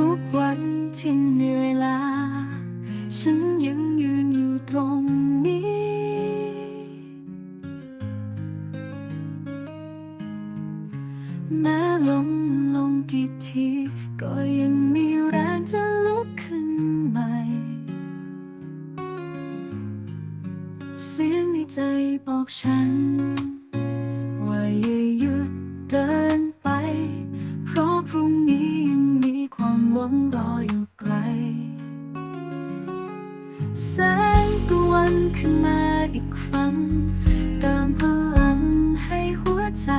ทุกวันที่เหนื่อยล้าฉันยังยืนอยู่ตรงนี้ แม้ล้มลงกี่ที ก็ยังมีแรงจะลุกขึ้นใหม่ เสียงในใจบอกฉัน ว่าอย่าหยุดเดิน อยู่ไกล แสงตะวันขึ้นมาอีกครั้ง เติมพลังให้หัวใจ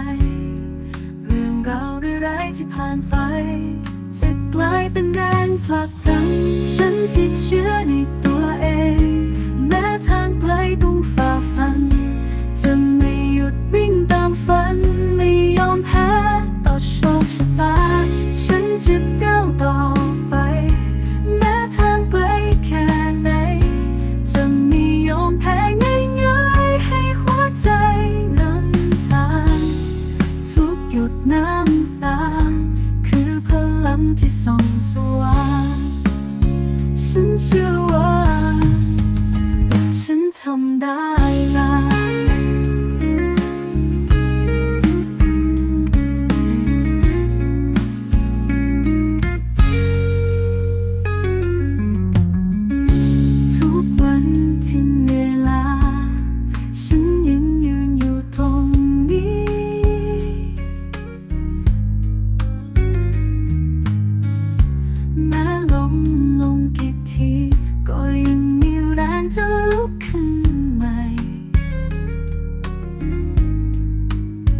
เรื่องราวร้ายๆที่ผ่านไป จะกลายเป็นแรงผลักดันฉันที่เชื่อในตัว ที่ส่องส จะลุกขึ้นใหม่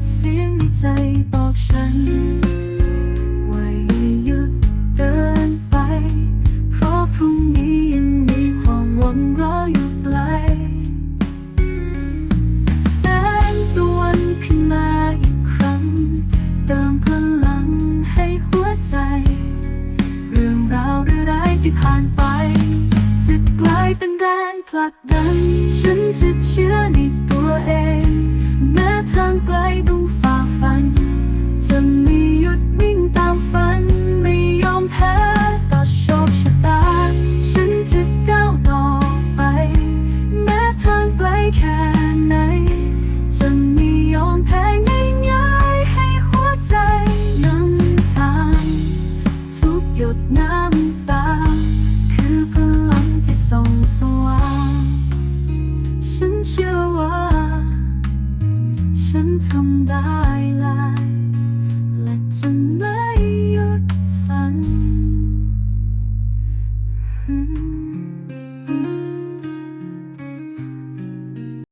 เสียงในใจบอกฉัน ว่าอย่าหยุดเดินไป เพราะพรุ่งนี้ยังมีความหวังรออยู่ไกลแสงตะวันขึ้นมาอีกครั้ง เติมพลังให้หัวใจ เรื่องราวร้ายๆที่ผ่านไปจะกลายเป็นแรง ผลักดัน ฉันจะเชื่อในตัวเอง แม้ทางไกลดู ฉันเชื่อว่า ฉันทำได้หลายและจะไม่หยุดฝัน